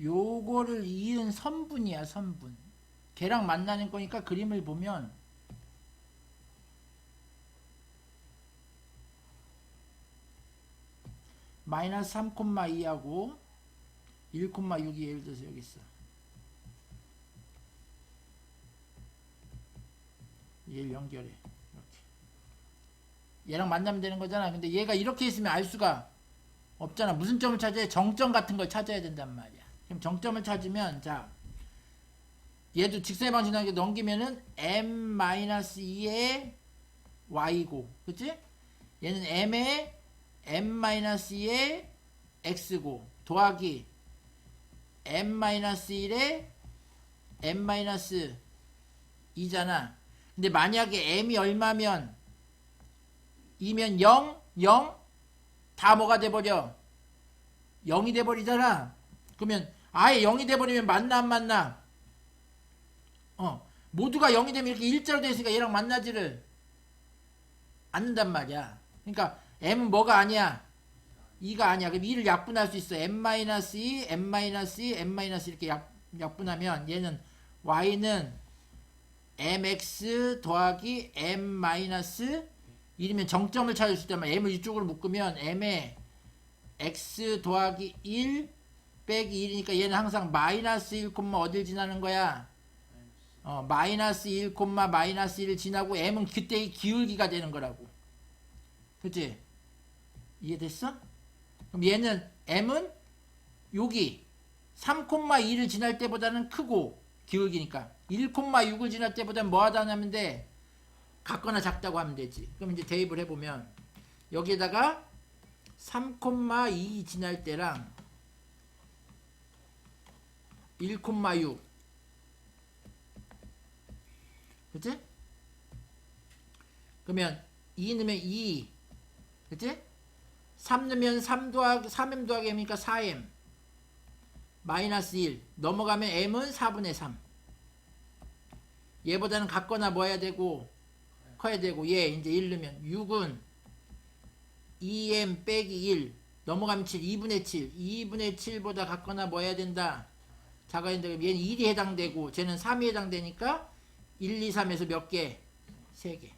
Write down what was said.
요거를 이은 선분이야 선분. 걔랑 만나는 거니까 그림을 보면 마이너스 3,2하고 1,6이 예를 들어서 여기 있어. 얘를 연결해 이렇게. 얘랑 만나면 되는 거잖아. 근데 얘가 이렇게 있으면 알 수가 없잖아. 무슨 점을 찾아야 정점 같은 걸 찾아야 된단 말이야 그럼 정점을 찾으면 자 얘도 직선의 방식하게 넘기면은 m-2의 y고 그치? 얘는 m의 m-2의 x고 더하기 m-1의 m-2잖아 근데 만약에 m이 얼마면 2면 0, 0, 다 뭐가 돼버려? 0이 돼버리잖아. 그러면 아예 0이 돼버리면 만나 안 만나? 어 모두가 0이 되면 이렇게 일자로 돼 있으니까 얘랑 만나지를 않는단 말이야. 그러니까 m은 뭐가 아니야? 2가 아니야. 그럼 2를 약분할 수 있어. m-2, m-2, m- 이렇게 약, 약분하면 얘는 y는 mx 더하기 m 마이너스 1이면 정점을 찾을 수 있다면 m을 이쪽으로 묶으면 m에 x 더하기 1 빼기 1이니까 얘는 항상 마이너스 1, 어딜 지나는 거야? 어, 마이너스 1, 마이너스 1을 지나고 m은 그때의 기울기가 되는 거라고. 그치? 이해됐어? 그럼 얘는 m은 여기 3,2를 지날 때보다는 크고 기울기니까 1,6을 지날 때보다는 뭐 하다 하면 돼? 같거나 작다고 하면 되지. 그럼 이제 대입을 해보면 여기에다가 3,2 지날 때랑 1,6 그치? 그러면 2 넣으면 2 그치? 3 넣으면 3 더하기 3m 더하기 m이니까 4m 마이너스 1 넘어가면 m은 4분의 3 얘보다는 같거나 뭐 해야 되고 커야 되고 얘 이제 1 넣으면 6은 2m 빼기 1 넘어가면 7 2분의 7 2분의 7보다 같거나 뭐 해야 된다 그럼 얘는 1이 해당되고 쟤는 3이 해당되니까 1, 2, 3에서 몇 개? 3개